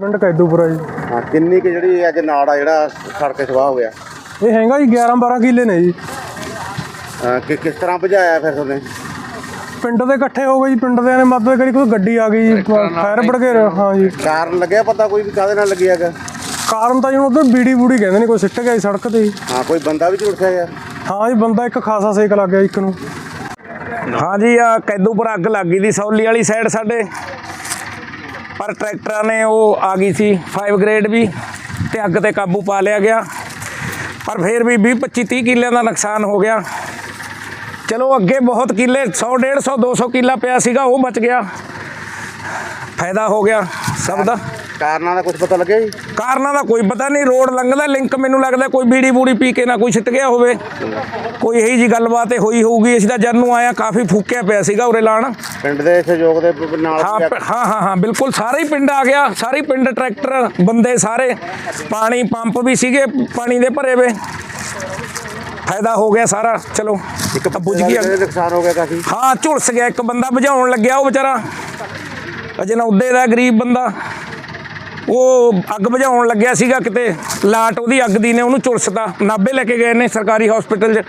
ਪਿੰਡ ਕੈਦੂਪੁਰਾ ਜੀ। ਹਾਂ ਕਿੰਨੀ ਕਿ ਜਿਹੜੀ ਅੱਜ ਨਾੜ ਆ ਜਿਹੜਾ ਸੜ ਕੇ ਸਵਾਹ ਹੋ ਗਿਆ? ਇਹ ਹੈਗਾ ਜੀ 11 12 ਕਿੱਲੇ ਨੇ ਜੀ। ਅਹ ਕਿ ਕਿਸ ਤਰ੍ਹਾਂ ਭਜਾਇਆ ਫਿਰ ਤੁਹਾਨੇ? ਪਿੰਡ ਦੇ ਇਕੱਠੇ ਹੋ ਗਏ ਜੀ ਪਿੰਡ ਦੇ ਨੇ ਮਦਦ ਕਰੀ ਕੋਈ ਗੱਡੀ ਆ ਗਈ ਜੀ ਫਾਇਰ ਬੜਗੇ ਹਾਂ ਜੀ। ਕਾਰਨ ਲੱਗਿਆ ਪਤਾ ਕੋਈ ਵੀ ਕਾਹਦੇ ਨਾਲ ਲੱਗੀ ਹੈਗਾ? ਕਾਰਨ ਤਾਂ ਜੀ ਉਧਰ ਬੀੜੀ ਬੂੜੀ ਕਹਿੰਦੇ ਨੇ ਕੋਈ ਸਿੱਟ ਗਿਆ ਜੀ ਸੜਕ ਤੇ ਜੀ। ਹਾਂ ਕੋਈ ਬੰਦਾ ਵੀ ਝੁਲਸਿਆ ਯਾਰ? ਹਾਂ ਜੀ ਬੰਦਾ ਇੱਕ ਖਾਸਾ ਸੇਕ ਲੱਗ ਗਿਆ ਇੱਕ ਨੂੰ। ਹਾਂਜੀ ਆ ਕੈਦੂਪੁਰ ਅੱਗ ਲੱਗ ਗਈ ਦੀ ਸੌਲੀ ਵਾਲੀ ਸਾਈਡ ਸਾਡੇ। ਪਰ ਟਰੈਕਟਰਾਂ ਨੇ ਉਹ ਆ ਗਈ ਸੀ 5 ਗ੍ਰੇਡ ਵੀ ਤੇ ਅੱਗ ਤੇ ਕਾਬੂ ਪਾ ਲਿਆ ਗਿਆ। ਪਰ ਫਿਰ ਵੀ 20 25 30 ਕਿੱਲਿਆਂ ਦਾ ਨੁਕਸਾਨ ਹੋ ਗਿਆ। ਚਲੋ ਅੱਗੇ ਬਹੁਤ ਕਿੱਲੇ 100 150 200 ਕਿੱਲਾ ਪਿਆ ਸੀਗਾ, ਉਹ ਬਚ ਗਿਆ। ਫਾਇਦਾ ਹੋ ਗਿਆ ਸਭ ਦਾ। ਕਾਰਨਾਂ ਦਾ ਕੁਝ ਪਤਾ ਲੱਗਿਆ ਜੀ? ਕਾਰਨਾਂ ਦਾ ਕੋਈ ਪਤਾ ਨਹੀਂ ਰੋਡ ਲੰਘਦਾ ਲਿੰਕ ਮੈਨੂੰ ਲੱਗਦਾ ਕੋਈ ਬੀੜੀ ਬੂੜੀ ਪੀ ਕੇ ਨਾ ਕੋਈ ਛਿੱਟ ਗਿਆ ਹੋਵੇ। ਕੋਈ ਇਹੀ ਜੀ ਗੱਲਬਾਤ ਹੋਈ ਹੋਊਗੀ ਅਸੀਂ ਤਾਂ ਜਦ ਨੂੰ ਆਇਆ ਕਾਫੀ ਫੂਕਿਆ ਪਿਆ ਸੀਗਾ ਉਰੇ ਲਾਣ। ਪਿੰਡ ਦੇ ਸਹਿਯੋਗ ਦੇ ਨਾਲ ਹਾਂ ਹਾਂ ਹਾਂ ਬਿਲਕੁਲ ਸਾਰੇ ਹੀ ਪਿੰਡ ਆ ਗਿਆ ਸਾਰੇ ਪਿੰਡ ਟਰੈਕਟਰ ਬੰਦੇ ਸਾਰੇ। ਪਾਣੀ ਪੰਪ ਵੀ ਸੀਗੇ ਪਾਣੀ ਦੇ ਭਰੇ ਵੇ। ਫਾਇਦਾ ਹੋ ਗਿਆ ਸਾਰਾ ਚਲੋ। ਇੱਕ ਤਾਂ ਬੁਝ ਦਾ ਨੁਕਸਾਨ ਹੋ ਗਿਆ ਕਾਫੀ। ਹਾਂ ਝੁਲਸ ਗਿਆ ਇੱਕ ਬੰਦਾ ਬੁਝਾਉਣ ਲੱਗਿਆ ਉਹ ਵਿਚਾਰਾ। ਅਜੇ ਨਾ ਉੱਦੇ ਦਾ ਗਰੀਬ ਬੰਦਾ। ਉਹ ਅੱਗ ਬੁਝਾਉਣ ਲੱਗਿਆ ਸੀਗਾ ਕਿਤੇ। ਲਾਟ ਉਹਦੀ ਅੱਗ ਦੀ ਨੇ ਉਹਨੂੰ ਝੁਲਸਤਾ ਨਾਭੇ ਲੈ ਕੇ ਗਏ ਨੇ ਸਰਕਾਰੀ ਹਸਪੀਟਲ 'ਚ।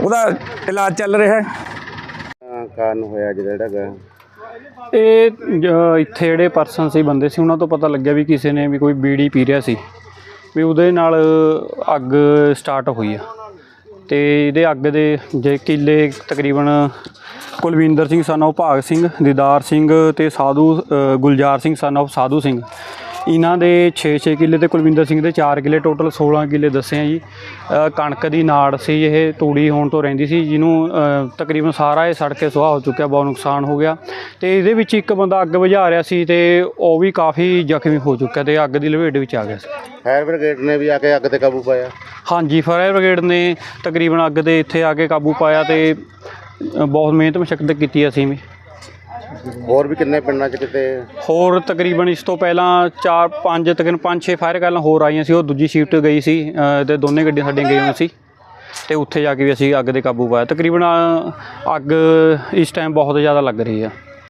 ਉਹਦਾ ਇਲਾਜ ਚੱਲ ਰਿਹਾ ਹੈ। ਕਾਰਨ ਹੋਇਆ ਜਿਹੜਾ ਹੈਗਾ। ਇਹ ਇੱਥੇ ਜਿਹੜੇ ਪਰਸਨ ਸੀ ਬੰਦੇ ਸੀ ਉਹਨਾਂ ਤੋਂ ਪਤਾ ਲੱਗਿਆ ਵੀ ਕਿਸੇ ਨੇ ਵੀ ਕੋਈ ਬੀੜੀ ਪੀ ਰਿਹਾ ਸੀ। ਵੀ ਉਹਦੇ ਨਾਲ ਅੱਗ ਸਟਾਰਟ ਹੋਈ ਆ। ਤੇ ਇਹਦੇ ਅੱਗ ਦੇ ਜੇ ਕਿੱਲੇ ਤਕਰੀਬਨ ਕੁਲਵਿੰਦਰ ਸਿੰਘ ਸਨ of ਭਾਗ ਸਿੰਘ ਦੀਦਾਰ ਸਿੰਘ ਤੇ ਸਾਧੂ ਗੁਲਜ਼ਾਰ ਸਿੰਘ ਸਨ of ਸਾਧੂ ਸਿੰਘ ਇਹਨਾਂ ਦੇ 6-6 ਕਿੱਲੇ ਤੇ ਕੁਲਵਿੰਦਰ ਸਿੰਘ ਦੇ 4 ਕਿੱਲੇ ਟੋਟਲ 16 ਕਿੱਲੇ ਦੱਸੇ ਆ ਜੀ। ਕਣਕ ਦੀ ਨਾੜ ਸੀ ਇਹ ਤੂੜੀ ਹੋਣ ਤੋਂ ਰਹਿੰਦੀ ਸੀ ਜਿਹਨੂੰ ਤਕਰੀਬਨ ਸਾਰਾ ਇਹ ਸੜ ਕੇ ਸੁਆਹ ਹੋ ਚੁੱਕਿਆ ਬਹੁਤ ਨੁਕਸਾਨ ਹੋ ਗਿਆ। ਤੇ ਇਹਦੇ ਵਿੱਚ ਇੱਕ ਬੰਦਾ ਅੱਗ ਬੁਝਾ ਰਿਹਾ ਸੀ ਤੇ ਉਹ ਵੀ ਕਾਫੀ ਜ਼ਖਮੀ ਹੋ ਚੁੱਕਿਆ ਤੇ ਅੱਗ ਦੀ ਲਪੇਟ ਵਿੱਚ ਆ ਗਿਆ ਸੀ। ਫਾਇਰ ਬ੍ਰਿਗੇਡ ਨੇ ਵੀ ਆ ਕੇ ਅੱਗ ਤੇ ਕਾਬੂ ਪਾਇਆ? ਹਾਂਜੀ ਫਾਇਰ ਬ੍ਰਿਗੇਡ ਨੇ ਤਕਰੀਬਨ ਅੱਗ ਦੇ ਇੱਥੇ ਆ ਕੇ ਕਾਬੂ ਪਾਇਆ ਤੇ ਬਹੁਤ ਮਿਹਨਤ ਮਸ਼ੱਕਤ ਕੀਤੀ ਅਸੀਂ ਵੀ। ਹੋਰ ਵੀ ਕਿੰਨੇ ਪਿੰਡਾਂ 'ਚ ਕਿਤੇ? ਹੋਰ ਤਕਰੀਬਨ ਇਸ ਤੋਂ ਪਹਿਲਾਂ 4 5 ਤਕਰੀਬਨ 5-6 ਫਾਇਰ ਗੱਲਾਂ ਹੋਰ ਆਈਆਂ ਸੀ ਉਹ ਦੂਜੀ ਸ਼ਿਫਟ ਗਈ ਸੀ ਅ, ਤੇ ਦੋਨੇ ਗੱਡੀਆਂ ਸਾਡੀਆਂ ਗਈਆਂ ਸੀ। ਤੇ ਉੱਥੇ ਜਾ ਕੇ ਵੀ ਅਸੀਂ ਅੱਗ ਦੇ ਕਾਬੂ ਪਾਇਆ। ਤਕਰੀਬਨ ਅ, ਅੱਗ ਇਸ ਟਾਈਮ ਬਹੁਤ ਜ਼ਿਆਦਾ ਲੱਗ ਰਹੀ ਆ।